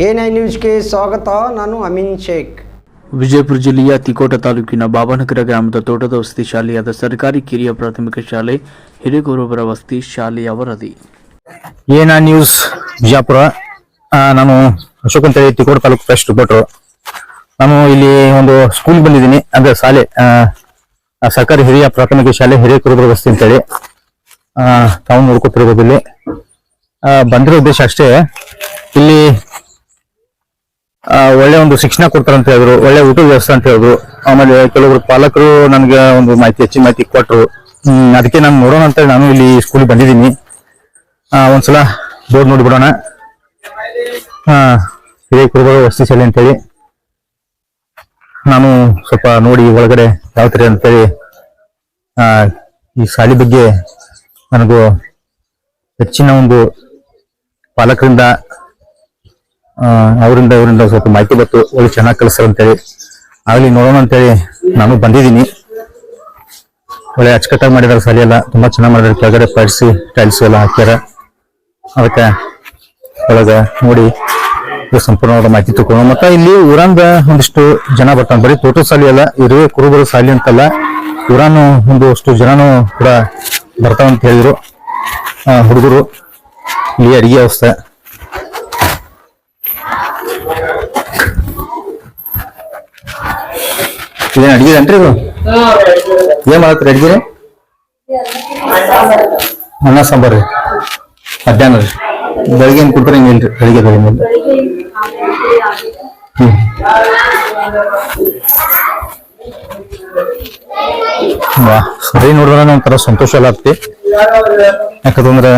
I ನ್ಯೂಸ್ಗೆ ಸ್ವಾಗತ. ನಾನು ಅಮೀನ್ ಶೇಖ್. ವಿಜಯಪುರ ಜಿಲ್ಲೆಯ ತಿಕೋಟ ತಾಲೂಕಿನ ಬಾಬಾನಗರ ಗ್ರಾಮದ ತೋಟದ ವಸತಿ ಶಾಲೆಯಾದ ಸರ್ಕಾರಿ ಕಿರಿಯ ಪ್ರಾಥಮಿಕ ಶಾಲೆ ಹಿರೇಗೌರವರ ವಸತಿ ಶಾಲೆಯ ವರದಿ. ಏನ ನ್ಯೂಸ್ ವಿಜಯಪುರ. ನಾನು ಅಶೋಕ್ ಅಂತ ಹೇಳಿ ತಿಕೋಟ ತಾಲೂಕು ಫೆಸ್ಟ್ ರಿಪೋರ್ಟರ್. ನಾನು ಇಲ್ಲಿ ಒಂದು ಸ್ಕೂಲ್ ಬಂದಿದ್ದೀನಿ. ಅಂದ್ರೆ ಶಾಲೆ ಸರ್ಕಾರಿ ಹಿರಿಯ ಪ್ರಾಥಮಿಕ ಶಾಲೆ ಹಿರೇಕುರುಬರ ವಸತಿ ಅಂತೇಳಿ. ಆ, ತಾವು ನೋಡ್ಕೊತಿರ್ಬೋದು ಇಲ್ಲಿ. ಆ, ಬಂದಿರೋ ಉದ್ದೇಶ ಅಷ್ಟೇ. ಇಲ್ಲಿ ಒಳ್ಳೆ ಒಂದು ಶಿಕ್ಷಣ ಕೊಡ್ತಾರೆ ಅಂತ ಹೇಳಿದ್ರು, ಒಳ್ಳೆ ಊಟದ ವ್ಯವಸ್ಥೆ ಅಂತ ಹೇಳಿದ್ರು. ಆಮೇಲೆ ಕೆಲವರು ಪಾಲಕರು ನನಗೆ ಒಂದು ಮಾಹಿತಿ, ಹೆಚ್ಚಿನ ಮಾಹಿತಿ ಕೊಟ್ಟರು ಅದಕ್ಕೆ ನಾನು ನೋಡೋಣ ಅಂತ ನಾನು ಇಲ್ಲಿ ಸ್ಕೂಲ್ ಬಂದಿದ್ದೀನಿ. ಒಂದ್ಸಲ ಬೋರ್ಡ್ ನೋಡಿ ಬಿಡೋಣ ಹಾ ಹಿರಿಯ ಕುರುಬರು ವಸತಿ ಶಾಲೆ ಅಂತೇಳಿ ನಾನು ಸ್ವಲ್ಪ ನೋಡಿ ಒಳಗಡೆ ಯಾವ ತರ ಅಂತೇಳಿ ಈ ಶಾಲೆ ಬಗ್ಗೆ ನನಗೂ ಹೆಚ್ಚಿನ ಒಂದು ಪಾಲಕರಿಂದ ಅವರಿಂದ ಇವರಿಂದ ಸ್ವಲ್ಪ ಮಾಹಿತಿ ಬಂತು. ಒಳ್ಳೆ ಚೆನ್ನಾಗಿ ಕಲಿಸ್ತಾರೆ ಅಂತೇಳಿ. ಆಗಲಿ, ನೋಡೋಣ ಅಂತೇಳಿ ನಾನು ಬಂದಿದ್ದೀನಿ. ಒಳ್ಳೆ ಅಚ್ಚುಕಟ್ಟಾಗಿ ಮಾಡಿದಾರೆ ಸರಿ ಎಲ್ಲ. ತುಂಬಾ ಚೆನ್ನಾಗಿ ಮಾಡಿದಾರೆ. ಕೆಳಗಡೆ ಪಡಿಸಿ ಟೈಲ್ಸ್ ಎಲ್ಲ ಹಾಕ್ಯಾರ. ಅದಕ್ಕೆ ಒಳಗೆ ನೋಡಿ ಸಂಪೂರ್ಣವಾದ ಮಾಹಿತಿ ತಗೊಂಡು ಮತ್ತೆ ಇಲ್ಲಿ ಊರಂದ ಒಂದಿಷ್ಟು ಜನ ಬರ್ತಾನೆ ಬರೀ ತೋಟದ ಸಾಲಿ ಅಲ್ಲ, ಇರುವೆ ಕುರುಬರ ಸಾಲಿ ಅಂತಲ್ಲ, ಊರಾನು ಒಂದಷ್ಟು ಜನನು ಕೂಡ ಬರ್ತಾವಂತ ಹೇಳಿದ್ರು. ಹುಡುಗರು, ಇಲ್ಲಿ ಅಡಿಗೆ ವ್ಯವಸ್ಥೆ. ಇದೇನು ಅಡಿಗೆ ಏನ್ರಿ ಇದು ಏನ್ ಮಾಡತ್ರಿ ಅಡಿಗೆ ಅನ್ನ ಸಾಂಬಾರ್ ರೀ. ಮಧ್ಯಾಹ್ನ ರೀ. ಬೆಳಿಗ್ಗೆ ಏನು ಕೊಡ್ತಾರೆ ಹಿಂಗೆ ಇಲ್ರಿ ಅಡಿಗೆ ಬೆಳಿಗ್ಗೆ ವಾ, ಸರಿ ನೋಡಿದ್ರೆ ಒಂಥರ ಸಂತೋಷ ಎಲ್ಲ ಆಗ್ತಿ. ಯಾಕಂದ್ರೆ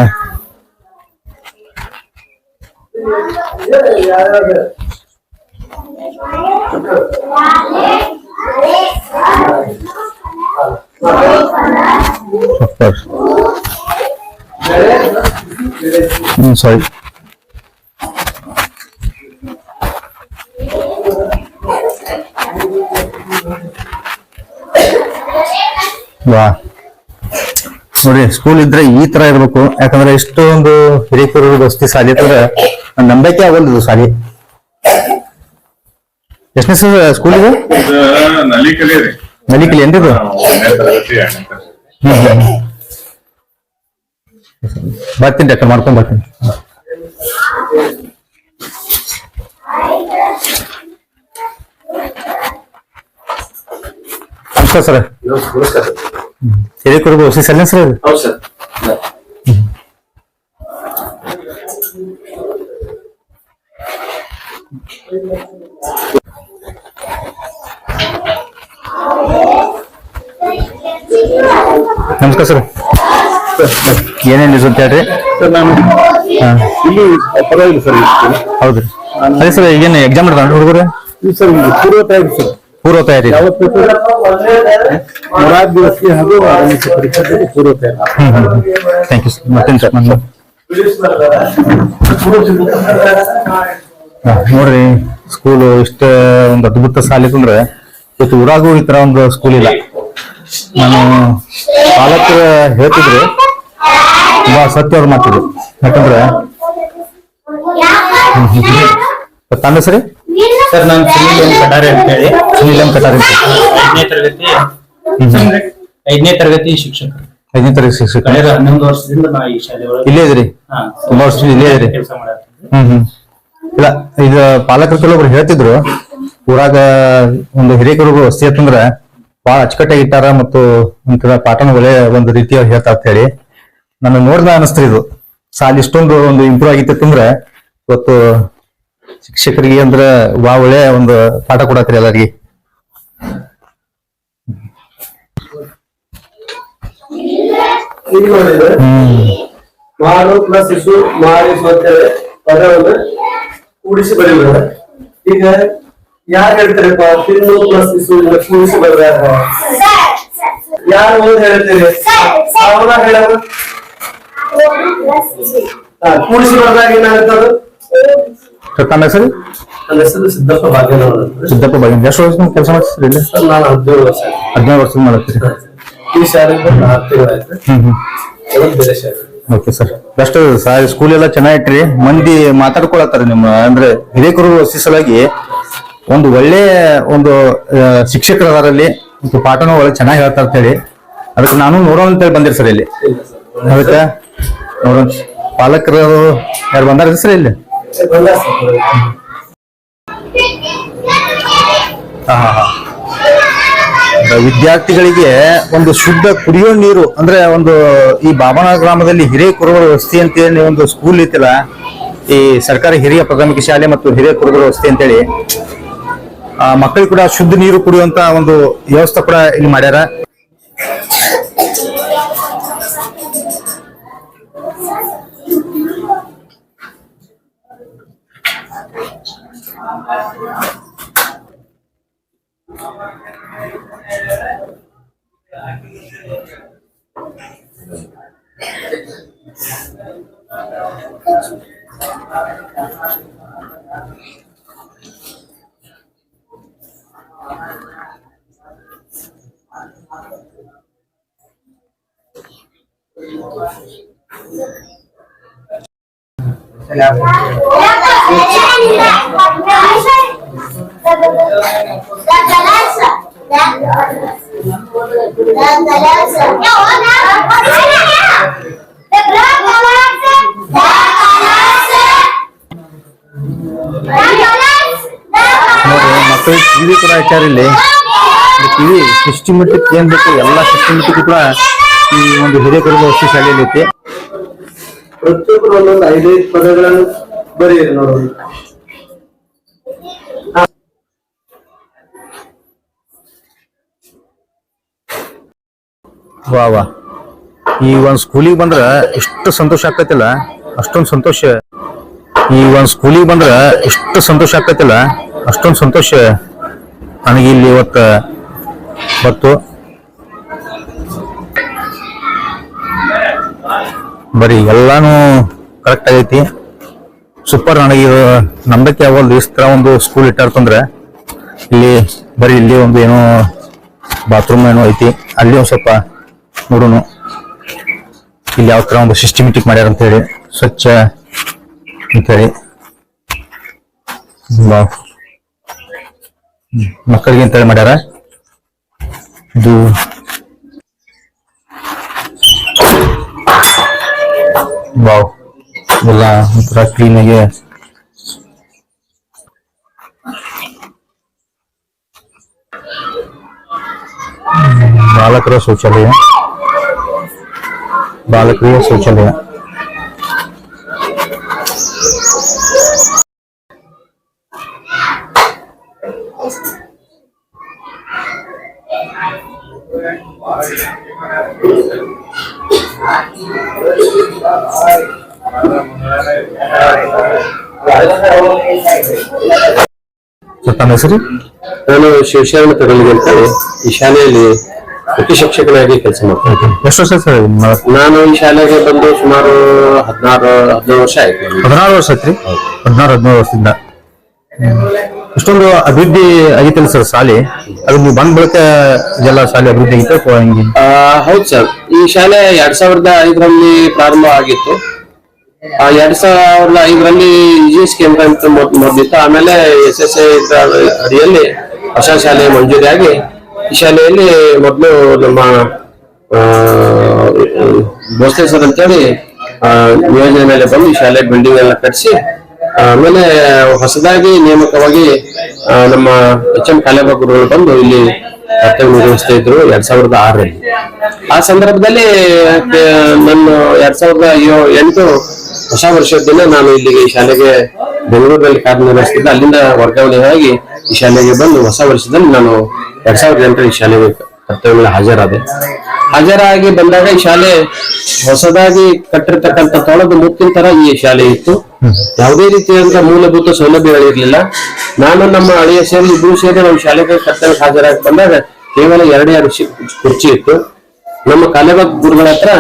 ಹ್ಮ್ ಸಾರಿ ವಾ ನೋಡಿ ಸ್ಕೂಲ್ ಇದ್ರೆ ಈ ತರ ಇರ್ಬೇಕು, ಯಾಕಂದ್ರೆ ಇಷ್ಟೊಂದು ಹಿರೇಕೂರು ವಸತಿ ಶಾಲೆ ಅಂದ್ರೆ ನಾನ್ ನಂಬಕ್ಕೆ ಆಗಲ್ಲ ಇದು ಶಾಲೆ ಎಷ್ಟನೇ ಸರ್ ಸ್ಕೂಲ್ ಇದು? ನಲಿಕಲಿ ರೀ ನಲಿಕಲಿ ಏನ್ರಿ ಇದು. ಬರ್ತೀನಿ ಡಾಕ್ಟರ್ ಮಾಡ್ಕೊಂಡ್ ಬರ್ತೀನಿ. ನಮಸ್ಕಾರ ಸರ್. ಹಿರೇಕೂರು ವಸತಿ ಶಾಲೆ ಸರ್ ಇದು? ನಮಸ್ಕಾರ ಸರ್. ಏನೇನು ನ್ಯೂಸ್ ಅಂತ ಹೇಳ್ರಿ? ಸರ್ ನಾನು ಹಾ, ಇಲ್ಲಿ ಪರವಾಗಿಲ್ಲ ಸರ್. ಹೌದ್ರಿ ಅದೇ ಸರ್ ಈಗೇನು ಎಕ್ಸಾಮ್ ಇಡ್ತಾನೆ ಹುಡುಗರು? ಇದು ಸರ್ ಇದು ಪೂರ್ವ ತಯಾರಿ ಸರ್. ಪೂರ್ವ ತಯಾರಿ ಯಾವತ್ತು ಸರ್? ಮೊರಾದ್ ದಿವಸಕ್ಕೆ ಹಾಗೂ ಆರನೇಕ ಪರೀಕ್ಷೆಗೆ ಪೂರ್ವ ತಯಾರಿ ಥ್ಯಾಂಕ್ ಯು ಸರ್ ಮತ್ತೇನು ಸರ್? ನಮ್ಮ ನೋಡ್ರಿ ಸ್ಕೂಲು ಇಷ್ಟ ಒಂದು ಅದ್ಭುತ ಶಾಲೆ ಅಂದ್ರೆ ಇವತ್ತು ಊರಾಗೂ ಈ ತರ ಒಂದು ಸ್ಕೂಲ್ ಇಲ್ಲ. ನಾನು ಪಾಲಕರು ಹೇಳ್ತಿದ್ರು ತುಂಬಾ ಸತ್ಯವ್ರ ಮಾತಿದ್ರು ಯಾಕಂದ್ರೆ ತಂದ ಸರಿ ಸರ್ ನಾನು ಸುನೀಲ್ ಎಂ ಕಟಾರೆ ಅಂತ ಹೇಳಿ. ಸುನೀಲ್ ಎಂ ಕಟಾರಿ ಅಂತ. ಐದನೇ ತರಗತಿ ಐದನೇ ತರಗತಿ ಶಿಕ್ಷಕ. ಐದನೇ ತರಗತಿ ಶಿಕ್ಷಕ. ಕಳೆದ ಹನ್ನೊಂದು ವರ್ಷದಿಂದ ನಾ ಈ ಶಾಲೆ ಒಳಗೆ ಇಲ್ಲೇ ಇದ್ರಿ ತುಂಬಾ ವರ್ಷದಿಂದ ಇಲ್ಲೇ ಇದ್ರಿ ಕೆಲಸ ಹ್ಮ್ ಹ್ಮ್. ಇಲ್ಲ ಇದು ಪಾಲಕರು ಕೆಲವೊಬ್ರು ಹೇಳ್ತಿದ್ರು. ಊರಾಗ ಒಂದು ಹಿರೇಕರು ವಸ್ತಿ ಅಂತಂದ್ರ ಬಹಳ ಅಚ್ಚುಕಟ್ಟಾಗಿ ಇಟ್ಟಾರ ಮತ್ತು ಒಂಥರ ಪಾಠನ ಒಳ್ಳೆ ಒಂದು ರೀತಿಯ ಹೇಳ್ತಾ ಅಂತ ಹೇಳಿ. ನನಗೆ ನೋಡಿದ ಅನಸ್ತ್ರಿ ಇದು. ಸಾಲ ಇಷ್ಟೊಂದು ಒಂದು ಇಂಪ್ರೂವ್ ಆಗಿತ್ತು ಅಂದ್ರೆ ಇವತ್ತು ಶಿಕ್ಷಕರಿಗೆ ಅಂದ್ರ ಬಾ ಒಳ್ಳೆ ಒಂದು ಪಾಠ ಕೊಡತ್ರಿ ಎಲ್ಲರಿಗೆ. ಮಾಡು ಪ್ಲಸ್ ಇಸು ಮಾಡಿಸು ಅಂತೇಳಿ ಪದವನ್ನು ಕೂಡಿಸಿ ಈಗ ಯಾರು ಹೇಳ್ತಾರಪ್ಪ? ತಿನ್ನು ಪ್ಲಸ್ ಬಿಸು ಲಕ್ಷ್ಮಿ ಕೂಡಿಸಿ ಬರೀತಾರೆ ಯಾರು ಓದ್ ಹೇಳ್ತೀರಿ? ಅವ್ರ ಹೇಳೋದು? ಕೂಡಿಸಿ ಬರ್ದಾಗ ಏನಾಗುತ್ತದು ತಮ್ಮ ಹೆಸರು? ನನ್ನ ಹೆಸರು ಸಿದ್ದಪ್ಪ ಭಾಗ್ಯನವರು. ಸಿದ್ದಪ್ಪ ಭಾಗ್ಯ ಎಷ್ಟು ವರ್ಷ ಕೆಲಸ ಮಾಡ್ತೀರಿ ಇಲ್ಲಿ? ಸರ್, ನಾನು ಹದಿನೇಳು ವರ್ಷ ಹದಿನೇಳು ವರ್ಷ ಮಾಡತ್ತೀರಿ ಈ ಬಂದು ನಾಲ್ಕು ತಿಂಗಳಾಯ್ತು ಅದೊಂದು ಬೇರೆ ಶಾಲೆ. Okay sir. Best sir school ಎಲ್ಲ ಚೆನ್ನಾಗಿಟ್ರಿ. ಮಂದಿ ಮಾತಾಡ್ಕೊಳತ್ತಾರ ನಿಮ್ಮ ಅಂದ್ರೆ ಹಿರೇಕರು ವಸತಿ ಸಲುವಾಗಿ ಒಂದು ಒಳ್ಳೆಯ ಒಂದು ಶಿಕ್ಷಕರ ಅದರಲ್ಲಿ, ಮತ್ತು ಪಾಠನೂ ಒಳ್ಳೆ ಚೆನ್ನಾಗಿ ಹೇಳ್ತಾರೆ ಅಂತ ಹೇಳಿ. ಅದಕ್ಕೆ ನಾನು ನೋಡೋಣ ಅಂತ ಹೇಳಿ ಬಂದಿರಿ ಸರ್ ಇಲ್ಲಿ. ಅದಕ್ಕೆ ನೋಡೋಣ. ಪಾಲಕರು ಯಾರು ಬಂದಾರ ಸರ್ ಇಲ್ಲಿ? ವಿದ್ಯಾರ್ಥಿಗಳಿಗೆ ಒಂದು ಶುದ್ಧ ಕುಡಿಯೋ ನೀರು, ಅಂದ್ರೆ ಒಂದು ಈ ಬಾಬನ ಗ್ರಾಮದಲ್ಲಿ ಹಿರಿಯ ಕುರುಬರ ವಸತಿ ಅಂತೇಳಿ ಒಂದು ಸ್ಕೂಲ್ ಇತ್ತಲ್ಲ ಈ ಸರ್ಕಾರಿ ಹಿರಿಯ ಪ್ರಾಥಮಿಕ ಶಾಲೆ ಮತ್ತು ಹಿರಿಯ ಕುರುಬರ ವಸತಿ ಅಂತೇಳಿ ಮಕ್ಕಳಿಗೆ ಕೂಡ ಶುದ್ಧ ನೀರು ಕುಡಿಯುವಂತ ಒಂದು ವ್ಯವಸ್ಥೆ ಕೂಡ ಇಲ್ಲಿ ಮಾಡ್ಯಾರ. ನೋಡಿ ಮಕ್ಕಳಿಗೆ ಟಿವಿ ಕೂಡ ಹಾಕ್ಯಾರ ಇಲ್ಲಿ ಟಿವಿ ಸಿಸ್ಟಮೆಟಿಕ್ ಏನ್ ಬೇಕು ಎಲ್ಲ ಸಿಸ್ಟಮೆಟಿಕ್ ಕೂಡ ಈ ಒಂದು ಹಿರಿಯ ಕುರುಬರ ವಸತಿ ಶಾಲೆಯಲ್ಲಿ ಐತಿ ಪ್ರತಿಯೊಬ್ಬರು ಒಂದೊಂದು ಐದೈದು ಪದಗಳನ್ನು ಬರೆಯಿರಿ ನೋಡೋಣ ವಾ ವಾ. ಈ ಒಂದ್ ಸ್ಕೂಲಿಗೆ ಬಂದ್ರ ಎಷ್ಟು ಸಂತೋಷ ಆಕತಿಲ್ಲ ಅಷ್ಟೊಂದ್ ಸಂತೋಷ. ಈ ಒಂದ್ ಸ್ಕೂಲಿಗೆ ಬಂದ್ರ ಎಷ್ಟು ಸಂತೋಷ ಆಕತಿಲ್ಲ ಅಷ್ಟೊಂದ್ ಸಂತೋಷ. ನನಗೆ ಇಲ್ಲಿ ಇವತ್ತ ಬತ್ತು ಬರೀ ಎಲ್ಲಾನು ಕರೆಕ್ಟ್ ಆಗೈತಿ ಸೂಪರ್ ನನಗೆ ನಂಬಕ್ಕೆ ಆಗೋಲ್ದು ಇಷ್ಟ ಒಂದು ಸ್ಕೂಲ್ ಇಟ್ಟಾರ್ತಂದ್ರೆ ಇಲ್ಲಿ ಬರೀ ಇಲ್ಲಿ ಒಂದು ಏನೋ ಬಾತ್ರೂಮ್ ಏನೋ ಐತಿ, ಅಲ್ಲಿ ಒಂದ್ ಸ್ವಲ್ಪ ನೋಡೋಣ ಇಲ್ಲಿ ಯಾವ ತರ ಒಂದು ಸಿಸ್ಟಮೆಟಿಕ್ ಮಾಡ್ಯಾರ ಅಂತ ಹೇಳಿ ಸ್ವಚ್ಛ ಅಂತ ಹೇಳಿ ವಾವ್. ಹ್ಮ್. ಮಕ್ಕಳಿಗೆ ಅಂತೇಳಿ ಮಾಡ್ಯಾರ ಇದು ವಾವ್ ಎಲ್ಲ ಒಂಥರ ಕ್ಲೀನ್ ಆಗಿ ಬಾಲಕರ ಶೌಚಾಲಯ ಬಾಲಕರಿಗೆ ಶೌಚಾಲಯ ಸರ್, ತಮ್ಮ ಹೆಸರು? ನಾನು ಶಿವಶರಣ ತಗೊಳ್ಳಿ ಅಂತ ಈ ಶಾಲೆಯಲ್ಲಿ ಮುಖ್ಯ ಶಿಕ್ಷಕನಾಗಿ ಕೆಲಸ ಮಾಡ್ತೀನಿ. ಎಷ್ಟು ವರ್ಷ ಸರ್ ನಾನು ಈ ಶಾಲೆಗೆ ಬಂದು ಸುಮಾರು ಹದಿನಾರು ಹದಿನೇಳು ವರ್ಷ ಆಯ್ತು. ಹದಿನಾರು ವರ್ಷ ಐತ್ರಿ ಹದಿನಾರು ಹದಿನೈದು ವರ್ಷದಿಂದ. ಇಷ್ಟೊಂದು ಅಭಿವೃದ್ಧಿ ಆಗಿತ್ತಲ್ಲ ಸರ್ ಶಾಲೆ? ಅದು ನೀವು ಬಂದ ಬಳಿಕ ಇದೆಲ್ಲ ಶಾಲೆ ಅಭಿವೃದ್ಧಿ ಆಗಿತ್ತು ಹಿಂಗೆ? ಹೌದು ಸರ್. ಈ ಶಾಲೆ ಎರಡ್ ಸಾವಿರದ ಐದರಲ್ಲಿ ಪ್ರಾರಂಭ ಆಗಿತ್ತು. ಆ ಎರಡ್ ಸಾವಿರದ ಐದರಲ್ಲಿ ಇಜಿಎಸ್ ಕೇಂದ್ರ ಅಂತ ಮೊದಲಿತ್ತು. ಆಮೇಲೆ ಎಸ್ ಎಸ್ ಐ ಅಡಿಯಲ್ಲಿ ಹೊಸ ಶಾಲೆ ಮಂಜೂರಿಯಾಗಿ ಈ ಶಾಲೆಯಲ್ಲಿ ಮೊದಲು ನಮ್ಮ ಭೋಸ್ಲೆ ಸರ್ ಅಂತೇಳಿ ಆ, ನಿಯೋಜನೆ ಮೇಲೆ ಬಂದು ಈ ಶಾಲೆ ಬಿಲ್ಡಿಂಗ್ ಎಲ್ಲ ಕಟ್ಟಿಸಿ ಆಮೇಲೆ ಹೊಸದಾಗಿ ನೇಮಕವಾಗಿ ನಮ್ಮ ಎಚ್ ಎಂ ಕಾಲೇಬ ಗುರುಗಳು ಬಂದು ಇಲ್ಲಿ ಕರ್ತವ್ಯ ನಿರ್ವಹಿಸ್ತಾ ಇದ್ರು ಎರಡ್ ಸಾವಿರದ ಆರರಲ್ಲಿ. ಆ ಸಂದರ್ಭದಲ್ಲಿ ನನ್ನ ಎರಡ್ ಸಾವಿರದ ಎಂಟು ಹೊಸ ವರ್ಷದ ದಿನ ನಾನು ಇಲ್ಲಿಗೆ ಈ ಶಾಲೆಗೆ ಬೆಂಗಳೂರಲ್ಲಿ ಕಾರ್ಯನಿರ್ವಹಿಸ್ತಿದ್ದೆ. ಅಲ್ಲಿಂದ ವರ್ಗಾವಣೆಯಾಗಿ ಈ ಶಾಲೆಗೆ ಬಂದು ಹೊಸ ವರ್ಷದಲ್ಲಿ ನಾನು ಎರಡ್ ಸಾವಿರದ ಎಂಟರ ಈ ಶಾಲೆಗೆ ಕರ್ತವ್ಯ ಹಾಜರಾದೆ. ಹಾಜರಾಗಿ ಬಂದಾಗ ಈ ಶಾಲೆ ಹೊಸದಾಗಿ ಕಟ್ಟಿರ್ತಕ್ಕಂಥ ತೊಳೆದು ಮುತ್ತಿನ ತರ ಈ ಶಾಲೆ ಇತ್ತು. ಯಾವುದೇ ರೀತಿಯಾದಂತ ಮೂಲಭೂತ ಸೌಲಭ್ಯಗಳಿರ್ಲಿಲ್ಲ ನಾನು ನಮ್ಮ ಅಳಿಯ ಸೇರಿ ಇಬ್ಬರು ಸೇರಿ ನಮ್ಮ ಶಾಲೆಗೆ ಕರ್ತವ್ಯ ಹಾಜರಾಗಿ ಬಂದಾಗ ಕೇವಲ ಎರಡೇ ಎರಡು ಕುರ್ಚಿ ಇತ್ತು. ನಮ್ಮ ಕಾಲೇಬಾಗ್ ಗುರುಗಳ ಹತ್ರ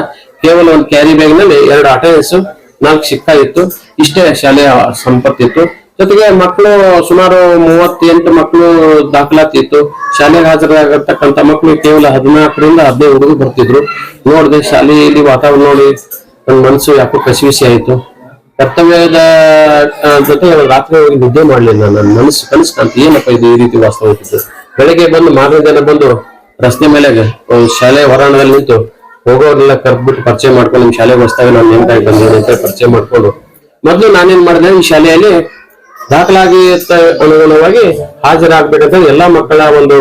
ಕೇವಲ ಒಂದು ಕ್ಯಾರಿ ಬ್ಯಾಗ್ನಲ್ಲಿ ಎರಡು ಹೆಸರು ನಾಲ್ಕು ಸಿಕ್ಕ ಇತ್ತು. ಇಷ್ಟೇ ಶಾಲೆಯ ಸಂಪತ್ತಿತ್ತು. ಜೊತೆಗೆ ಮಕ್ಕಳು ಸುಮಾರು ಮೂವತ್ತೆಂಟು ಮಕ್ಕಳು ದಾಖಲಾತಿ ಇತ್ತು ಶಾಲೆಗೆ ಹಾಜರಾಗತಕ್ಕಂತ ಮಕ್ಕಳು ಕೇವಲ ಹದಿನಾಲ್ಕರಿಂದ ಹದಿನೈದು ಹುಡುಗರು ಬರ್ತಿದ್ರು. ನೋಡಿದೆ ಶಾಲೆಯಲ್ಲಿ ವಾತಾವರಣ ನೋಡಿ ನನ್ನ ಮನಸ್ಸು ಯಾಕೋ ಕಸಿವಿಸಿ ಆಯಿತು. ಕರ್ತವ್ಯದ ಜೊತೆ ರಾತ್ರಿ ಹೋಗಿ ನಿದ್ದೆ ಮಾಡಲಿಲ್ಲ. ನನ್ನ ಮನಸ್ಸು ಕನಸು ಕಾಣ್ತು. ಏನಪ್ಪ ಇದು ಈ ರೀತಿ ವಾಸ್ತವ ಬೆಳಗ್ಗೆ ಬಂದು ಮಾರನೇ ದಿನ ಬಂದು ರಸ್ತೆ ಮೇಲೆ ಶಾಲೆ ಹೊರಾಂಗಣದಲ್ಲಿ ನಿಂತು ಹೋಗೋರೆಲ್ಲ ಕರ್ದ್ಬಿಟ್ಟು ಪರಿಚಯ ಮಾಡ್ಕೊಂಡು ನಿಮ್ಮ ಶಾಲೆಗೆ ಹೊಸ್ತಾಗ ನಾನು ನೇಮಕಾಗಿ ಬಂದಿದ್ದೀನಿ ಅಂತ ಪರಿಚಯ ಮಾಡ್ಕೊಂಡು ಮೊದಲು ನಾನೇನ್ ಮಾಡಿದೆ, ಈ ಶಾಲೆಯಲ್ಲಿ ದಾಖಲಾಗಿ ಅನುಗುಣವಾಗಿ ಹಾಜರಾಗಬೇಕಂತ ಎಲ್ಲಾ ಮಕ್ಕಳ ಒಂದು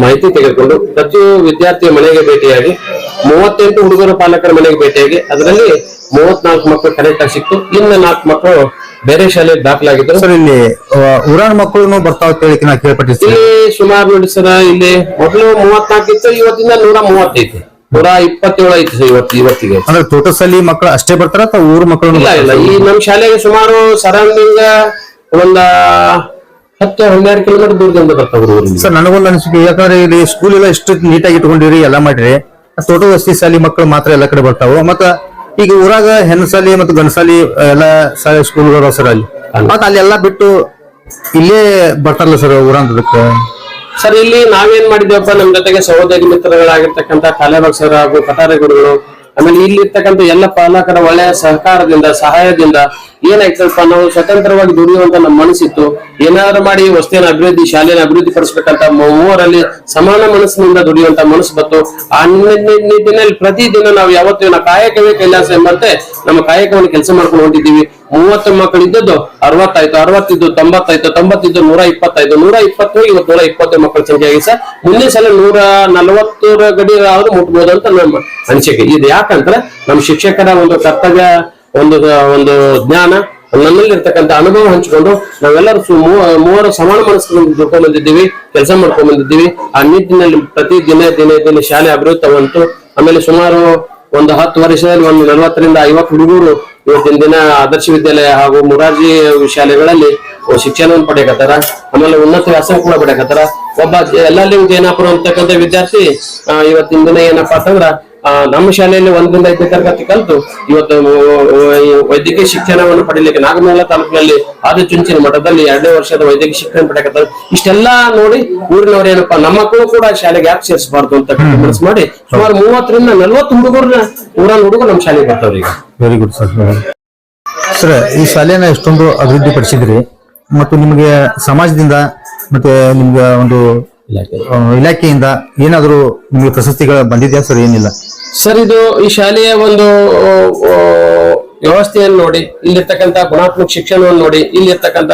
ಮಾಹಿತಿ ತೆಗೆದುಕೊಂಡು ಪ್ರತಿ ವಿದ್ಯಾರ್ಥಿಯ ಮನೆಗೆ ಭೇಟಿಯಾಗಿ ಮೂವತ್ತೆಂಟು ಹುಡುಗರ ಪಾಲಕರ ಮನೆಗೆ ಭೇಟಿಯಾಗಿ ಅದರಲ್ಲಿ ಮೂವತ್ನಾಲ್ಕು ಮಕ್ಕಳು ಕರೆಕ್ಟ್ ಆಗಿ ಸಿಕ್ತು. ಇನ್ನು ನಾಲ್ಕು ಮಕ್ಕಳು ಬೇರೆ ಶಾಲೆ ದಾಖಲಾಗಿದ್ರು ಸರ್ ಇಲ್ಲಿ ಊರಾಣ ಮಕ್ಕಳು ಬರ್ತಾವ ಹೇಳಿ ನಾ ಇಲ್ಲಿ ಸುಮಾರು ನೋಡಿ ಸರ್ ಇಲ್ಲಿ ಮೊದಲು ಮೂವತ್ನಾಲ್ಕು ಇತ್ತು ಇವತ್ತಿಂದ ನೂರ ಮೂವತ್ತೈತಿ ನೂರ ಇಪ್ಪತ್ತೇಳು ಐತಿ ಸರ್ ಇವತ್ತು ಇವತ್ತಿಗೆ. ಅಂದ್ರೆ ತೋಟಸ್ ಅಲ್ಲಿ ಮಕ್ಕಳು ಅಷ್ಟೇ ಬರ್ತಾರ ಅಥವಾ ಊರ್ ಮಕ್ಕಳು ಇಲ್ಲ ಇಲ್ಲ. ಈ ನಮ್ ಶಾಲೆಗೆ ಸುಮಾರು ಸರೌಂಡಿಂಗ್ ಒಂದ ಹತ್ತು ಹನ್ನೆರಡು ಕಿಲೋಮೀಟರ್ ದೂರದಿಂದ ಬರ್ತಾವ್ರು ಊರಿಂದ ಸರ್ ನನಗೊಂದು ಅನಿಸಿಕೆ ಯಾಕಂದ್ರೆ ಇಲ್ಲಿ ಸ್ಕೂಲ್ ಎಲ್ಲ ಎಷ್ಟು ನೀಟಾಗಿ ಇಟ್ಕೊಂಡಿರಿ ಎಲ್ಲ ಮಾಡಿರಿ. ತೋಟ ವಸ್ತಿ ಶಾಲಿ ಮಕ್ಕಳು ಮಾತ್ರ ಎಲ್ಲ ಕಡೆ ಬರ್ತಾವ. ಮತ್ತ ಈಗ ಊರಾಗ ಹೆಣ್ಸಾಲಿ ಮತ್ತು ಗಣಸಾಲಿ ಎಲ್ಲ ಶಾಲೆ ಸ್ಕೂಲ್ಗಳು ಸರ್ ಅಲ್ಲಿ. ಮತ್ತ ಅಲ್ಲಿ ಎಲ್ಲಾ ಬಿಟ್ಟು ಇಲ್ಲೇ ಬರ್ತಾರಲ್ಲ ಸರ್ ಊರಂತದಕ್ಕೆ? ಸರ್, ಇಲ್ಲಿ ನಾವೇನ್ ಮಾಡಿದ್ದೇವಪ್ಪ? ನಮ್ ಜೊತೆಗೆ ಸಹೋದರಿ ಮಿತ್ರಗಳಾಗಿರ್ತಕ್ಕಂಥ ಕಾಲೇಬಾಗ್ ಹಾಗೂ ಕಟಾರೆ ಗುರುಗಳು ಆಮೇಲೆ ಇಲ್ಲಿ ಇರ್ತಕ್ಕಂಥ ಎಲ್ಲ ಪಾಲಕರ ಒಳ್ಳೆಯ ಸಹಕಾರದಿಂದ, ಸಹಾಯದಿಂದ ಏನಾಯ್ತಪ್ಪ ನಾವು ಸ್ವತಂತ್ರವಾಗಿ ದುಡಿಯುವಂತ ನಮ್ಮ ಮನಸ್ಸಿತ್ತು. ಏನಾದ್ರು ಮಾಡಿ ವಸ್ತಿಯನ್ನು ಅಭಿವೃದ್ಧಿ, ಶಾಲೆಯನ್ನು ಅಭಿವೃದ್ಧಿ ಪಡಿಸ್ಬೇಕಂತ ಮೂವರಲ್ಲಿ ಸಮಾನ ಮನಸ್ಸಿನಿಂದ ದುಡಿಯುವಂತ ಮನಸ್ಸು ಬಂತು. ಆ ನಿಟ್ಟಿನಲ್ಲಿ ಪ್ರತಿದಿನ ನಾವು ಯಾವತ್ತೂ ಕಾಯಕವೇ ಕೈಲಾಸ ಎಂಬಂತೆ ನಮ್ಮ ಕಾಯಕವನ್ನು ಕೆಲಸ ಮಾಡ್ಕೊಂಡು ಹೊಂಟಿದ್ದೀವಿ. ಮೂವತ್ತು ಮಕ್ಕಳು ಇದ್ದದ್ದು ಅರವತ್ತಾಯ್ತು ಅರವತ್ತಿದ್ದು ತೊಂಬತ್ತಾಯ್ತು ತೊಂಬತ್ತಿದ್ದು ನೂರ ಇಪ್ಪತ್ತೈದು, ನೂರ ಇಪ್ಪತ್ತು, ಇವತ್ತು ನೂರ ಇಪ್ಪತ್ತು ಮಕ್ಕಳ ಸಂಖ್ಯೆ ಆಗಿ ಸರ್. ಮುಂದಿನ ಸಲ ನೂರ ನಲವತ್ತರ ಗಡಿ ಆದ್ರೂ ಮುಟ್ಬೋದು ಅಂತ ನಮ್ಮ ಅನಿಸಿಕೆ. ಇದು ಯಾಕಂದ್ರೆ ನಮ್ಮ ಶಿಕ್ಷಕರ ಒಂದು ಕರ್ತವ್ಯ ಒಂದು ಒಂದು ಜ್ಞಾನ ನನ್ನಲ್ಲಿ ಇರ್ತಕ್ಕಂಥ ಅನುಭವ ಹಂಚಿಕೊಂಡು ನಾವೆಲ್ಲರೂ ಮೂವರು ಸಮಾನ ಮನಸ್ಸುಗಳನ್ನು ದುಡ್ಕೊಂಡ್ ಕೆಲಸ ಮಾಡ್ಕೊಂಡ್ ಬಂದಿದ್ದೀವಿ ಆ ನಿಟ್ಟಿನಲ್ಲಿ ಪ್ರತಿ ದಿನ ದಿನ ದಿನ ಶಾಲೆ ಅಭಿವೃದ್ಧವಂತು. ಆಮೇಲೆ ಸುಮಾರು ಒಂದು ಹತ್ತು ವರ್ಷದಲ್ಲಿ ಒಂದು ನಲವತ್ತರಿಂದ ಐವತ್ತು ಹುಡುಗರು ಇವತ್ತಿನ ದಿನ ಆದರ್ಶ ವಿದ್ಯಾಲಯ ಹಾಗೂ ಮುರಾರ್ಜಿ ಶಾಲೆಗಳಲ್ಲಿ ಶಿಕ್ಷಣವನ್ನು ಪಡೆಯಕತ್ತಾರ. ಆಮೇಲೆ ಉನ್ನತ ವ್ಯಾಸಂಗ ಕೂಡ ಪಡೆಯಕತ್ತಾರ. ಒಬ್ಬ ಎಲ್ಲಲ್ಲಿ ಏನಪ್ಪ ಅಂತಕ್ಕಂಥ ವಿದ್ಯಾರ್ಥಿ ಇವತ್ತಿನ ದಿನ ಏನಪ್ಪಾ ಅಂತಂದ್ರ ನಮ್ಮ ಶಾಲೆಯಲ್ಲಿ ಒಂದರಿಂದ ಐದನೇ ತರಗತಿ ಕಲಿತು ಇವತ್ತು ವೈದ್ಯಕೀಯ ಶಿಕ್ಷಣವನ್ನು ಪಡೀಲಿಕ್ಕೆ ನಾಗಮಂಗಲ ತಾಲೂಕಿನಲ್ಲಿ ಆದಿಚುಂಚಿನ ಮಠದಲ್ಲಿ ಎರಡನೇ ವರ್ಷದ ವೈದ್ಯಕೀಯ ಶಿಕ್ಷಣ ಪಡೆಯಕತ್ತಾರೆ ಇಷ್ಟೆಲ್ಲಾ ನೋಡಿ ಊರಿನವ್ರು ಏನಪ್ಪಾ, ನಮ್ಮ ಮಕ್ಕಳು ಕೂಡ ಶಾಲೆಗೆ ಯಾಕೆ ಸೇರಿಸಬಾರ್ದು ಅಂತ ಮನಸ್ಸು ಮಾಡಿ ಸುಮಾರು ಮೂವತ್ತರಿಂದ ನಲ್ವತ್ತು ಹುಡುಗರನ್ನ ಊರನ್ನ ಹುಡುಗರು ನಮ್ಮ ಶಾಲೆಗೆ ಬರ್ತಾವ್ರಿ ಈಗ ವೆರಿ ಗುಡ್ ಸರ್ ಸರ್ ಈ ಶಾಲೆಯನ್ನ ಎಷ್ಟೊಂದು ಅಭಿವೃದ್ಧಿ ಪಡಿಸಿದ್ರಿ ಮತ್ತು ನಿಮಗೆ ಸಮಾಜದಿಂದ ಮತ್ತೆ ನಿಮ್ಗೆ ಒಂದು ಆ, ಇಲಾಖೆಯಿಂದ ಏನಾದರೂ ನಿಮಗೆ ಪ್ರಶಸ್ತಿಗಳು ಬಂದಿದ್ಯಾ ಸರ್? ಏನಿಲ್ಲ. ಸರ್ ಇದು ಈ ಶಾಲೆಯ ಒಂದು ಆ, ಆ, ವ್ಯವಸ್ಥೆಯನ್ನು ನೋಡಿ ಇಲ್ಲಿರ್ತಕ್ಕಂಥ ಗುಣಾತ್ಮಕ ಶಿಕ್ಷಣವನ್ನು ನೋಡಿ ಇಲ್ಲಿರ್ತಕ್ಕಂಥ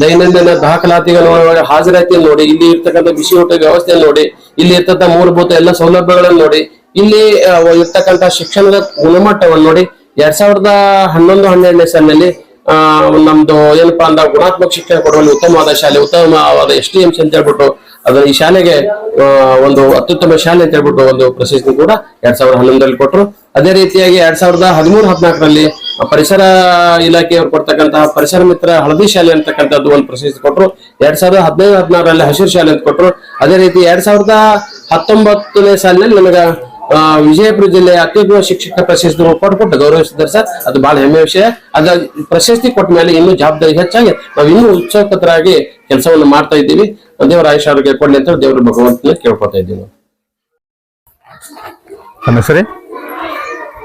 ದೈನಂದಿನ ದಾಖಲಾತಿಗಳ ನೋಡಿ, ಹಾಜರಾತಿಯನ್ನು ನೋಡಿ ಇಲ್ಲಿ ಇರ್ತಕ್ಕಂಥ ಬಿಸಿ ಊಟ ವ್ಯವಸ್ಥೆಯನ್ನು ನೋಡಿ ಇಲ್ಲಿ ಇರ್ತಕ್ಕಂಥ ಮೂಲಭೂತ ಎಲ್ಲ ಸೌಲಭ್ಯಗಳನ್ನು ನೋಡಿ ಇಲ್ಲಿ ಆ, ಇರ್ತಕ್ಕಂಥ ಶಿಕ್ಷಣದ ಗುಣಮಟ್ಟವನ್ನು ನೋಡಿ ಎರಡ್ ಸಾವಿರದ ಹನ್ನೊಂದು ಹನ್ನೆರಡನೇ ಸಾಲಿನಲ್ಲಿ ಆ ನಮ್ದು ಏನಪ್ಪಾ ಅಂದ್ರೆ ಗುಣಾತ್ಮಕ ಶಿಕ್ಷಣ ಕೊಡುವಲ್ಲಿ ಉತ್ತಮವಾದ ಶಾಲೆ ಉತ್ತಮವಾದ ಎಸ್ ಟಿ ಎಂ ಸಿ ಅಂತ ಹೇಳ್ಬಿಟ್ಟು ಅದನ್ನ ಈ ಶಾಲೆಗೆ ಒಂದು ಅತ್ಯುತ್ತಮ ಶಾಲೆ ಅಂತ ಹೇಳ್ಬಿಟ್ಟು ಒಂದು ಪ್ರಶಸ್ತಿ ಕೂಡ ಎರಡ್ ಸಾವಿರದ ಹನ್ನೊಂದರಲ್ಲಿ ಕೊಟ್ಟರು ಅದೇ ರೀತಿಯಾಗಿ ಎರಡ್ ಸಾವಿರದ ಹದಿಮೂರು, ಹದಿನಾಲ್ಕರಲ್ಲಿ ಪರಿಸರ ಇಲಾಖೆಯವರು ಕೊಡ್ತಕ್ಕಂತಹ ಪರಿಸರ ಮಿತ್ರ ಹಳದಿ ಶಾಲೆ ಅಂತಕ್ಕಂಥದ್ದು ಒಂದು ಪ್ರಶಸ್ತಿ ಕೊಟ್ಟರು ಎರಡ್ ಸಾವಿರದ ಹದಿನೈದು, ಹದಿನಾರರಲ್ಲಿ ಹಸಿರು ಶಾಲೆ ಅಂತ ಕೊಟ್ಟರು ಅದೇ ರೀತಿ ಎರಡ್ ಸಾವಿರದ ಹತ್ತೊಂಬತ್ತನೇ ಸಾಲಿನಲ್ಲಿ ನನಗ ವಿಜಯಪುರ ಜಿಲ್ಲೆಯ ಅತ್ಯುತ್ತಮ ಶಿಕ್ಷಕ ಪ್ರಶಸ್ತಿ ಕೊಟ್ಟು ಗೌರವಿಸಿದ್ದಾರೆ ಸರ್. ಅದು ಬಹಳ ಹೆಮ್ಮೆ ವಿಷಯ. ಅದ ಪ್ರಶಸ್ತಿ ಕೊಟ್ಟ ಮೇಲೆ ಇನ್ನೂ ಜವಾಬ್ದಾರಿ ಹೆಚ್ಚಾಗಿ ನಾವು ಇನ್ನೂ ಉತ್ಸುಕತರಾಗಿ ಕೆಲಸವನ್ನು ಮಾಡ್ತಾ ಇದ್ದೀವಿ. ದೇವರ ಆಯುಷ್ ಆರೋಗ್ಯ ಕೊಡ್ಲಿ ಅಂತ ದೇವರ ಭಗವಂತನ ಕೇಳ್ಕೊತಾ ಇದ್ದೀವಿ. ನಮ್ಮ ಹೆಸರೇ?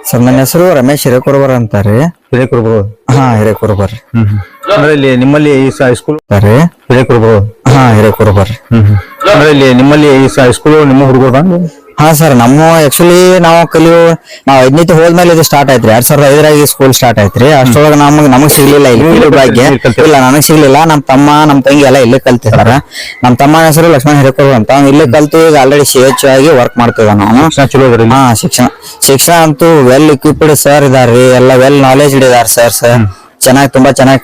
ಸರ್ ನನ್ನ ಹೆಸರು ರಮೇಶ್ ಹಿರೇಕುರುಬರ್ ಅಂತಾರೆ. ಹಿರೇಕುರುಬರು. ಹಾ ಹಿರೇಕುರುಬರ್. ಹ್ಮ್ ಹ್ಮ್. ಅಂದ್ರೆ ಇಲ್ಲಿ ನಿಮ್ಮಲ್ಲಿ ಈ ಸ್ಕೂಲ್ ಅಂತಾರೆ ಹಿರೇಕುರುಬರು. ಹಾ ಹಿರೇಕುರುಬರ್. ಹ್ಮ್ ಹ್ಮ್. ಅಂದ್ರೆ ಇಲ್ಲಿ ನಿಮ್ಮಲ್ಲಿ ಈ ಸ್ಕೂಲ್ ನಿಮ್ಮ ಹುಡುಗರು ಹಾ ಸರ್ ನಮ್ಮ ಆಕ್ಚುಲಿ ನಾವು ಕಲಿಯೋ ನಾವು ಐದನೇತಿ ಹೋದ್ಮೇಲೆ ಇದು ಸ್ಟಾರ್ಟ್ ಆಯ್ತ್ರಿ. ಎರಡ್ ಸಾವಿರದ ಐದರಾಗ ಸ್ಕೂಲ್ ಸ್ಟಾರ್ಟ್ ಆಯ್ತ್ರಿ. ಅಷ್ಟೊಳಗೆ ನಮಗ್ ನಮಗ್ ಸಿಗ್ಲಿಲ್ಲ ಇಲ್ಲಿ ಬಗ್ಗೆ. ಇಲ್ಲ ನನಗ್ ಸಿಗ್ಲಿಲ್ಲ. ನಮ್ ತಮ್ಮ ನಮ್ ತಂಗಿ ಎಲ್ಲ ಇಲ್ಲೇ ಕಲ್ತಿದಾರ. ನಮ್ ತಮ್ಮ ಹೆಸರು ಲಕ್ಷ್ಮಣ ಹಿರೇಕುರು ಅಂತ. ಅವ್ನು ಇಲ್ಲೇ ಕಲ್ತು ಈಗ ಆಲ್ರೆಡಿ ಸಿ ಎಚ್ ಆಗಿ ವರ್ಕ್ ಮಾಡ್ತಿದ್ದ ನಾವು ಹಾ ಶಿಕ್ಷಣ. ಶಿಕ್ಷಣ ಅಂತೂ ವೆಲ್ ಇಕ್ವಿಪ್ಡ್ ಸರ್ ಇದಾರ್ರಿ. ಎಲ್ಲ ವೆಲ್ ನಾಲೆಜ್ ಇದಾರ ಸರ್ ಸರ್ ಚೆನ್ನಾಗಿ ತುಂಬಾ ಚೆನ್ನಾಗಿ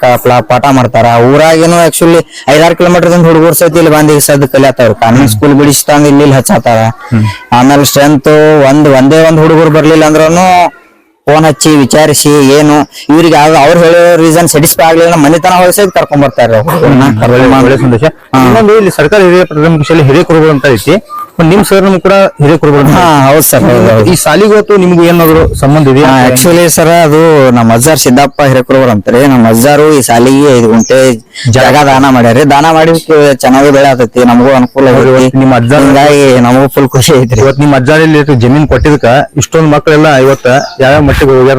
ಪಾಠ ಮಾಡ್ತಾರ. ಊರಾಗೇನು ಆಕ್ಚುಲಿ ಐದಾರು ಕಿಲೋಮೀಟರ್ ಹುಡುಗರು ಸಹಿತ ಇಲ್ಲಿ ಬಂದ್ ಈಗ ಸದ್ ಕಲಿಯತ್ತವ್ರು ಕಾನ್ವೆಂಟ್ ಸ್ಕೂಲ್ ಬಿಡಿಸಿ ತಂದ್ ಇಲ್ಲಿ ಇಲ್ಲಿ ಹಚ್ಚಾತಾರ. ಆಮೇಲೆ ಸ್ಟ್ರೆಂತ್ ಒಂದ್ ಒಂದೇ ಒಂದ್ ಹುಡುಗರು ಬರ್ಲಿಲ್ಲ ಅಂದ್ರೂ ಫೋನ್ ಹಚ್ಚಿ ವಿಚಾರಿಸಿ ಏನು ಇವ್ರಿಗೆ ಯಾವ ಅವ್ರು ಹೇಳೋ ರೀಸನ್ ಸ್ಯಾಟಿಸ್ಫೈ ಆಗ್ಲಿಲ್ಲ ಮನೆತನ ಹೋಗಿ ಕರ್ಕೊಂಡ್ ಬರ್ತಾರೆ ಇನ್ನೊಂದು ಇಲ್ಲಿ ಸರ್ಕಾರಿ ಹಿರಿಯ ಪ್ರಾಥಮಿಕ ಹಿರಿಯ ಹಿರೇಕುರುಬರು ಅಂತ ಐತಿ. ನಿಮ್ ಸರ್ ನಮ್ ಕೂಡ ಹಿರೇಕುರುಗಳು ಹಾ ಹೌದ್ ಸರ್ ಈ ಸಾಲಿಗೊತ್ತು ನಿಮ್ಗೆ ಏನಾದ್ರು ಸಂಬಂಧ ಇದೆಯಾ? ಆಕ್ಚುಲಿ ಸರ್ ಅದು ನಮ್ಮ ಅಜ್ಜಾರ್ ಸಿದ್ದಪ್ಪ ಹಿರೇಕುರವರ್ ಅಂತಾರೆ. ನಮ್ಮ ಅಜ್ಜಾರು ಈ ಸಾಲಿಗೆ ಐದು ಗುಂಟೆ ಜಾಗ ದಾನ ಮಾಡ್ಯಾರಿ ದಾನ ಮಾಡಿ ಚೆನ್ನಾಗಿ ಬೆಳೆ ಆತೈತಿ ನಮಗೂ ಅನುಕೂಲ ಆಗೈತಿ. ನಿಮ್ಮ ಅಜ್ಜಾರ್ ಹಿಂಗಾಗಿ ನಮಗೂ ಫುಲ್ ಖುಷಿ ಐತ್ರಿ. ಇವತ್ ನಿಮ್ಮ ಅಜ್ಜಾರಲ್ಲಿ ಜಮೀನ್ ಕೊಟ್ಟಿದ್ಕ? ಇಷ್ಟೊಂದು ಮಕ್ಕಳೆಲ್ಲ ಇವತ್ತ ಯಾವ ಮಟ್ಟಿಗೆ ಹೋಗ್ಯಾರ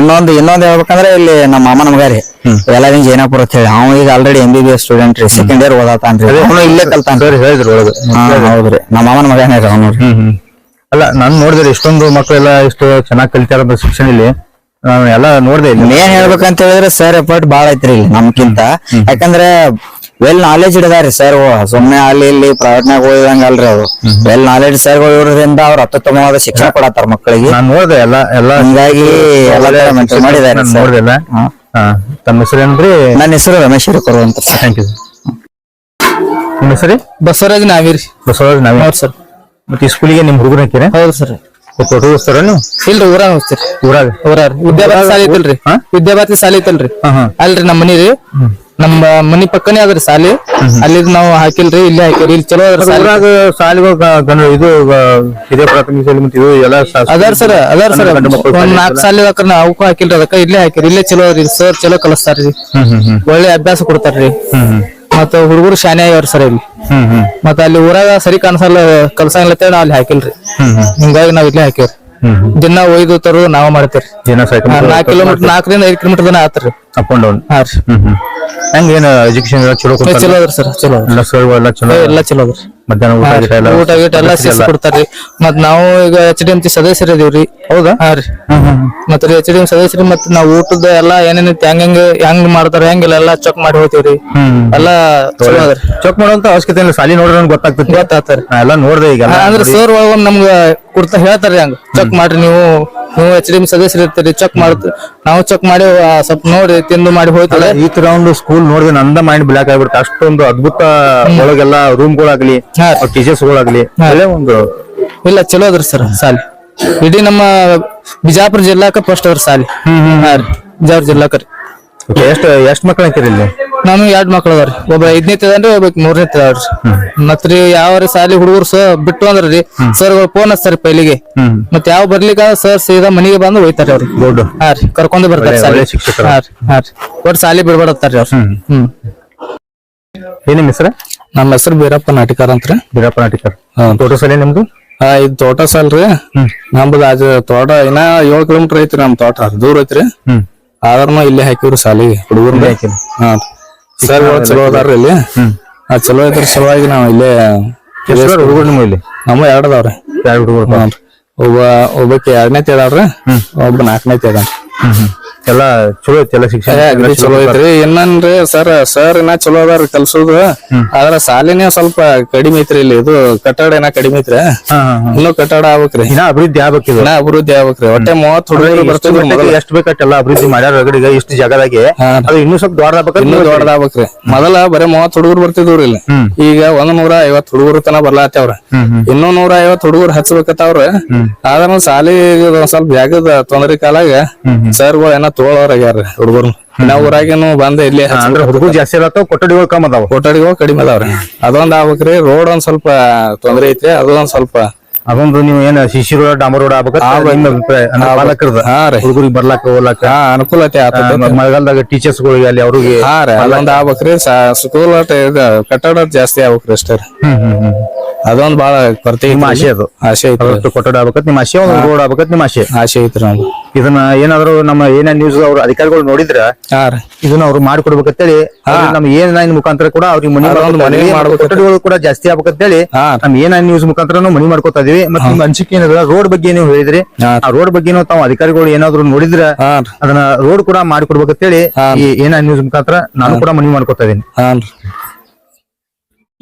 ಇನ್ನೊಂದು ಇನ್ನೊಂದು ಹೇಳ್ಬೇಕಂದ್ರೆ ಇಲ್ಲಿ ನಮ್ಮ ಮಾಮನ ಮಗ ಎಲ್ಲಾರಿನ ಜೈನಾಪುರ ಅಂತ ಹೇಳಿ. ಅವ ಈಗ already M B B S student ರೀ ಸೆಕೆಂಡ್ ಇಯರ್ ಓದಾತಾನ್ರಿ ಅವನು ಇಲ್ಲೇ ಕಲ್ತಾನ್ರಿ ಹೇಳಿದ್ರು ಒಳಗೆ. ಹೌದ್ರಿ. ನಮ್ಮ ಅಮ್ಮನ ಮಗನೇ ರೀ ಅವನು ಅಲ್ಲ ನಾನು ನೋಡಿದ್ರೆ ಇಷ್ಟೊಂದು ಮಕ್ಕಳೆಲ್ಲ ಇಷ್ಟು ಚೆನ್ನಾಗಿ ಕಲಿತಾರ ಶಿಕ್ಷಣ ಇಲ್ಲಿ. ನಾನು ಎಲ್ಲ ನೋಡಿದೆ ಇಲ್ಲಿ. ಏನ್ ಹೇಳ್ಬೇಕಂತ ಹೇಳಿದ್ರೆ ಸರ್ ಎಫರ್ಟ್ ಬಾಳ ಐತ್ರಿ ಇಲ್ಲಿ ನಮ್ಕಿಂತ. ಯಾಕಂದ್ರೆ ವೆಲ್ ನಾಲೆಜ್ ಇಡದಾರಿ ಸರ್ ಸುಮ್ನೆ ಅಲ್ಲಿ ಇಲ್ಲಿ ಪ್ರೈವೇಟ್ ನಾಗ ಓದಿದಂಗ ಅಲ್ರಿ ಅದು ವೆಲ್ ನಾಲೆಜ್ ಸರ್ ಇರೋದ್ರಿಂದ ಅವ್ರ ಅತ್ಯುತ್ತಮವಾದ ಶಿಕ್ಷಣ ಕೊಡತ್ತಾರ ಮಕ್ಕಳಿಗೆ. ನಾನು ನೋಡಿದೆ ಎಲ್ಲ ಎಲ್ಲ ಹಿಂಗಾಗಿ ಎಲ್ಲ ಮಾಡಿದ್ದಾರೆ ನಾನ್ sir. ನೋಡ್ದೆ ಎಲ್ಲ. ಹಾ. ತಮ್ಮ ಹೆಸರು ಏನ್ರಿ ನನ್ನ ಹೆಸರು ರಮೇಶ್ ಹಿರೇಕೊರು ಅಂತ. ಥ್ಯಾಂಕ್ ಯು ನಿಮ್ಮ ಹೆಸರು? ಬಸವರಾಜ್ ನಾವೀರ್ ಬಸವರಾಜ್ ನಾವೇ ಹೌದು ಸರ್. ಮತ್ತೆ ಈ ಸ್ಕೂಲಿಗೆ ನಿಮ್ಮ ಹುಡುಗರು ಹಾಕಿರ? ಹೌದು ಸರ್. ಫೋಟೋ ಹೋಗ್ತಾರ ನೀವು? ಇಲ್ರಿ ಊರಾಗ ಹೋಗ್ತೀರಿ. ಊರಾಗ? ಊರಾಗ. ವಿದ್ಯಾಭ್ಯಾಸ ಐತಲ್ರಿ. ಹಾ? ವಿದ್ಯಾಭ್ಯಾಸ ಸಾಲಿತ್ತಲ್ರಿ ಐತಲ್ರಿ. ಹಾ, ಹಾ. ಅಲ್ರಿ ನಮ್ಮ ಮನಿ ರೀ ನಮ್ಮ ಮನಿ ಪಕ್ಕನೇ ಅದ್ರಿ ಸಾಲಿ. ಅಲ್ಲಿ ನಾವು ಹಾಕಿಲ್ರಿ ಇಲ್ಲೇ ಹಾಕಿರಿ ಇಲ್ಲಿ ಚಲೋ ಅದರ ಸಾಲಿ. ಊರಾಗ ಇದು ಗ- ಹಿರಿಯ ಪ್ರಾಥಮಿಕ ಶಾಲೆ ಮತ್ತೆ ಇದು ಎಲ್ಲ ಅದಾರ ಸರ್ ಅದಾರ ಸರ್. ಒಂದ್ ನಾಲ್ಕು ಸಾಲಿ ನಾ ಅವಕ್ಕೂ ಹಾಕಿಲ್ರಿ ಅದಕ್ಕ ಇಲ್ಲೇ ಹಾಕಿರಿ ಇಲ್ಲೇ ಚಲೋ ಅದ್ರಿ ಸರ್ ಚಲೋ ಕಲಿಸ್ತಾರ್ರಿ ಒಳ್ಳೆ ಅಭ್ಯಾಸ ಕೊಡ್ತಾರ್ರಿ ಮತ್ತ ಹುಡುಗರು ಶಾನೆ ಆಗ್ಯಾವ್ರಿ ಸರ್ ಇಲ್ಲಿ. ಮತ್ತ ಅಲ್ಲಿ ಊರಾಗ ಸರಿ ಕಾಣಿಸಲ್ಲ ಕಲ್ಸಂಗಿಲ್ಲ ಅಲ್ಲಿ ಹಾಕಿಲ್ರಿ. ಹಿಂಗಾಗಿ ನಾವ್ ಇಲ್ಲೇ ಹಾಕಿವ್ರಿ. ದಿನ ಒಯ್ದು ತರೋದು ನಾವ್ ಮಾಡ್ತೇವ್ರಿ. ಏನೋ ಸೈಕಲ್ ನಾಲ್ಕು ಕಿಲೋಮೀಟರ್ ನಾಲ್ಕರಿಂದ ಐದು ಕಿಲೋಮೀಟರ್ ದಿನ ಆತ್ರಿ. ಅಪ್ ಅಂಡ್ ಡೌನ್ ಹಾ ರೀ ಹ್ಮ್ ಹ್ಮ್. ಹೆಂಗ ಏನ ಎಜುಕೇಶನ್ ಎಲ್ಲ ಚಲೋ ಕೊಡ್ತಾರ? ಚಲೋ ಅದ್ರಿ ಸರ್ ಚಲೋ. ಎಲ್ಲ ಚಲೋ ಎಲ್ಲ ಚಲೋ ಅದ್ರಿ. ಮಧ್ಯಾಹ್ನ ಊಟ. ಗೀಟ ಎಲ್ಲ ಊಟ ಗೀಟ ಎಲ್ಲ ಶಿಸ್ತು ಕೊಡ್ತಾರ್ರಿ ಮತ್ ನಾವು ಈಗ ಎಚ್ ಡಿ ಎಂ ಸಿ ಸದಸ್ಯರ ಇದೀವ್ರಿ. ಹೌದಾ? ಹಾ ರೀ. ಮತ್ತ ಎಚ್ ಡಿ ಎಂ ಸದಸ್ಯರು ಮತ್ ನಾವು ಊಟದ ಎಲ್ಲಾ ಏನೇನೈತಿ ಹೆಂಗ್ ಹೆಂಗ್ ಹೆಂಗ್ ಮಾಡ್ತಾರ ಹೆಂಗಿಲ್ಲ ಎಲ್ಲಾ ಚೆಕ್ ಮಾಡಿ ಹೋಗ್ತೀವ್ರಿ. ಎಲ್ಲಾ ಚಲೋ ಅದ್ರಿ ಚೆಕ್ ಮಾಡುವಂತ ಅವಶ್ಯಕತೆ ಇಲ್ಲ ಸಾಲಿ ನೋಡ್ರಿ ನನ್ಗೆ ಗೊತ್ತಾಗ್ತೈತಿ. ಎಲ್ಲಾ ನಾ ಎಲ್ಲ ನೋಡ್ದೆ ಈಗ ಅಂದ್ರೆ ಸರ್ ಒಳಗೊಂದ್ ನಮ್ಗ ಕೊಡ್ತಾ ಹೇಳ್ತಾರ್ರಿ ಹಂಗ. ಚೆಕ್ ಮಾಡ್ರಿ ನೀವು. ನೀವು ಎಚ್ ಡಿ ಎಂ ಸದಸ್ಯರು ಇರ್ತೀರಿ ಚೆಕ್ ಮಾಡ್ತೀವಿ ನಾವು ಚೆಕ್ ಮಾಡಿ ಆ, ಸ್ವಲ್ಪ ನೋಡಿ ತಿಂದು ಮಾಡಿ ಹೋಗ್ತೀವಿ ಈ ತರ ಒಂದು ಸ್ಕೂಲ್ ನೋಡಿದ್ರೆ ನಂದ ಮೈಂಡ್ ಬ್ಲಾಕ್ ಆಗ್ಬಿಡುತ್ತೆ. ಅಷ್ಟೊಂದು ಅದ್ಭುತ ಒಳಗೆಲ್ಲ ರೂಮ್ಗಳಾಗ್ಲಿ ಹಾ. ಟೀಚರ್ಸ್ ಗಳಾಗ್ಲಿ ಒಳ್ಳೆ ಒಂದು ಇಲ್ಲ ಚಲೋ ಅದ್ರಿ ಸರ್ ಸಾಲಿ. ಇಡೀ ನಮ್ಮ ಬಿಜಾಪುರ ಜಿಲ್ಲಾಕ ಫಸ್ಟ್ ಅವ್ರ ಸಾಲಿ. ಹ್ಮ್ ಹ್ಮ್ ಬಿಜಾಪುರ ಜಿಲ್ಲಾಕ ರೀ. ಎಷ್ಟು ಎಷ್ಟ್ ಮಕ್ಳು ಹಾಕಿರಿ ಇಲ್ಲಿ? ನಾನು ಎರಡ್ ಮಕ್ಳು ಅದಾವ್ರಿ. ಒಬ್ಬ ಐದನೇ ತದನ್ರಿ ಒಬ್ಬ ಮೂರನೇ ತದಾವ್ರಿ ಮತ್ರಿ ಯಾವ ಸಾಲಿ ಹುಡುಗರು ಸರ್ ಬಿಟ್ಟು ಅಂದ್ರಿ ಸರ್ ಫೋನ್ ಹಚ್ತಾರ ಪೈಲಿಗೆ. ಮತ್ ಯಾವ ಬರ್ಲಿಕ್ಕ ಸರ್ ಸೀದಾ ಮನಿಗೆ ಬಂದು ಹೋಯ್ತಾರ ಅವ್ರಿ. ಹಾ ರೀ ಕರ್ಕೊಂಡ್ ಬರ್ತಾರೆ ಸಾಲಿ. ಹಾ ರೀ ಹಾ ರೀ. ಒಟ್ ಸಾಲಿ ಬಿಡ್ಬೇಡತ್ತಾರ್ರಿ ಅವ್ರು. ಹ್ಮ್. ಏನೇನ್ ಹೆಸರ? ನಮ್ಮ ಹೆಸರು ಬೀರಪ್ಪ ನಾಟಿಕಾರ ಅಂತ್ರಿ ಬೀರಪ್ಪ ನಾಟಿಕಾರ. ತೋಟ ಸಾಲಿ ನಿಮ್ದು? ಹಾ ಇದು ತೋಟ ಸಾಲ್ರಿ ನಮ್ದು ಅದ ತೋಟ ಇನ್ನ ಏಳು ಕಿಲೋಮೀಟರ್ ಐತ್ರಿ ನಮ್ ತೋಟ. ದೂರ ಐತ್ರಿ. ಆದ್ರೂ ಇಲ್ಲೇ ಹಾಕಿವ್ರಿ ಸಾಲಿಗೆ. ಹುಡುಗರು ಹಾ. ಸರ್ ಚಲೋ ಅದಾರ್ರಿ ಇಲ್ಲಿ? ಆ ಚಲೋ ಇದ್ರ ಸಲುವಾಗಿ ನಾವು ಇಲ್ಲೇ ಹುಡುಗರು ನಿಮ್ಮ ಇಲ್ಲಿ ನಮ್ಮ ಎರಡು ಅದಾವ್ರಿ. ಎರಡು ಹುಡುಗರು. ಒಬ್ಬ ಒಬ್ಬಕ್ಕೆ ಎರಡನೇ ತೇದಾಳ್ರಿ ಒಬ್ಬ ನಾಲ್ಕನೇ ಹ್ಮ್. ಎಲ್ಲ ಚಲೋ ಐತಿ ಎಲ್ಲ ಶಿಕ್ಷಣ ಚಲೋ ಐತ್ರಿ. ಇನ್ನನ್ರಿ ಸರ್ ಸರ್ ಇನ್ನ ಚಲೋ ಅದಾರ ಕಲ್ಸೋದು ಆದ್ರ ಸಾಲಿನೇ ಸ್ವಲ್ಪ ಕಡಿಮೆ ಐತ್ರಿ ಇಲ್ಲಿ. ಇದು ಕಟ್ಟಡ ಏನ ಕಡಿಮೆ ಐತ್ರಿ. ಇನ್ನು ಕಟ್ಟಡ ಆಗ್ಬೇಕ್ರಿ. ಇನ್ನ ಅಭಿವೃದ್ಧಿ ಆಗ್ಬೇಕು ಇನ್ನ ಅಭಿವೃದ್ಧಿ ಆಗ್ಬೇಕ್ರಿ. ಒಟ್ಟೆ ಮೂವತ್ ಹುಡುಗರು ಬರ್ತಿದ್ರು ಮೊದಲ. ಎಷ್ಟು ಬೇಕಟ್ಟೆಲ್ಲ ಅಭಿವೃದ್ಧಿ ಮಾಡ್ಯಾರ ರಗಡಿಗೆ ಇಷ್ಟು ಜಾಗದಾಗೆ. ಅದು ಇನ್ನೂ ಸ್ವಲ್ಪ ದೊಡ್ಡ ಇನ್ನೂ ದೊಡ್ಡದಾಗ್ಬೇಕ್ರಿ ಮೊದಲ ಬರೇ ಮೂವತ್ ಹುಡುಗರು ಬರ್ತಿದ್ವ್ರಿ ಇಲ್ಲಿ. ಈಗ ಒಂದ್ ನೂರ ಐವತ್ ಹುಡುಗರು ತನ ಬರ್ಲಾತ್ಯವ್ರ ಇನ್ನೂ ನೂರ ಐವತ್ ಹುಡುಗರು ಹಚ್ಬೇಕತ್ತವ್ರ ಆದ್ರ ಸಾಲಿ ಸ್ವಲ್ಪ ಜಾಗದ ತೊಂದರೆ ಕಾಲಾಗ ಸರ್ಗಳು ಏನ ತೋಳವ್ರಾಗ್ಯಾರ ಹುಡುಗರು? ನಾವು ಊರಾಗೇನು ಬಂದ ಇಲ್ಲಿ ಅಂದ್ರೆ ಹುಡುಗರು ಜಾಸ್ತಿ ಇರತ್ತಾವ ಕೊಠಡಿಗಳು ಕಮ್ಮಿ ಅದಾವ? ಕೊಠಡಿಗಳು ಕಡಿಮೆ ಅದಾವ್ರಿ ಅದೊಂದ್ ಆಗ್ಬೇಕ್ರಿ ರೋಡ್ ಒಂದ್ ಸ್ವಲ್ಪ ತೊಂದ್ರೆ ಐತ್ರಿ ಅದೊಂದ್ ಸ್ವಲ್ಪ ಅದೊಂದು ನೀವು ಏನ ಶಿಶಿ ರೋಡ್ ಡಾಮರ್ ರೋಡ್ ಆಗ್ಬೇಕು. ನಿಮ್ಮ ಅಭಿಪ್ರಾಯ ಅಂದ್ರೆ ಪಾಲಕರದ? ಹಾ ರೀ. ಹುಡುಗರಿಗೆ ಬರ್ಲಾಕ ಹೋಗ್ಲಾಕ? ಅನುಕೂಲ ಅನುಕೂಲತೆ ಮಳೆಗಾಲದಾಗ ಟೀಚರ್ಸ್ ಗಳಿಗೆ ಅಲ್ಲಿ ಅವ್ರಿಗೆ ಹಾ ರೀ ಅದೊಂದ್ ಆಗ್ಬೇಕ್ರಿ ಸ್ಕೂಲ್ ಕಟ್ಟಡ ಜಾಸ್ತಿ ಆಗ್ಬೇಕ್ರಿ ಅಷ್ಟೇ ಹ್ಮ್ ಹ್ಮ್ ಹ್ಮ್. ಅದೊಂದ್ ಬಾಳ ಕೊರತೆ ನಿಮ್ಮ ಆಶೆ ಆಸೆ ಅದು. ಆಶೆ ಐತಿ ಅದಷ್ಟು ಕೊಠಡಿ ಆಗ್ಬೇಕತ್ ನಿಮ್ಮ ಆಶೆ ಒಂದು ರೋಡ್ ಆಗ್ಬೇಕತ್ ನಿಮ್ಮ ಆಶೆ ಆಶೆ ಐತ್ರಿ ನಮ್ದು. ಇದನ್ನ ಏನಾದ್ರು ನಮ್ಮ ಏನ ನ್ಯೂಸ್ ಅವ್ರ ಅಧಿಕಾರಿಗಳು ನೋಡಿದ್ರ ಹಾ ರೀ. ಇದನ್ನ ಅವ್ರು ಮಾಡ್ಕೊಡ್ಬೇಕಂತೇಳಿ ಅವ್ರಿಗೆ ನಮ್ಮ ಏನ್ ನೈನ್ ಮುಖಾಂತರ ಕೂಡ ಅವ್ರಿಗೆ ಮನಿ ಮಾಡ್ಬೇಕು. ಕೊಠಡಿಗಳು ಕೂಡ ಜಾಸ್ತಿ ಆಗ್ಬೇಕಂತೇಳಿ ಹಾ. ನಮ್ ಏನ್ ನ್ಯೂಸ್ ಮುಖಾಂತರ ಮನಿ ಮಾಡ್ಕೊತಾ ಇದೀವಿ. ಮತ್ತೆ ನಿಮ್ಮ ಅನಿಸಿಕೆ ಏನದ ರೋಡ್ ಬಗ್ಗೆ ನೀವು ಹೇಳಿದ್ರಿ. ಹಾ. ಆ ರೋಡ್ ಬಗ್ಗೆ ತಾವು ಅಧಿಕಾರಿಗಳು ಏನಾದ್ರು ನೋಡಿದ್ರ ಹಾ ರೀ. ಅದನ್ನ ರೋಡ್ ಕೂಡ ಮಾಡ್ಕೊಡ್ಬೇಕಂತೇಳಿ ಹೇಳಿ ಈ ಏನ ನ್ಯೂಸ್ ಮುಖಾಂತರ ನಾನು ಕೂಡ ಮನಿ ಮಾಡ್ಕೊತಾ ಇದೀನಿ.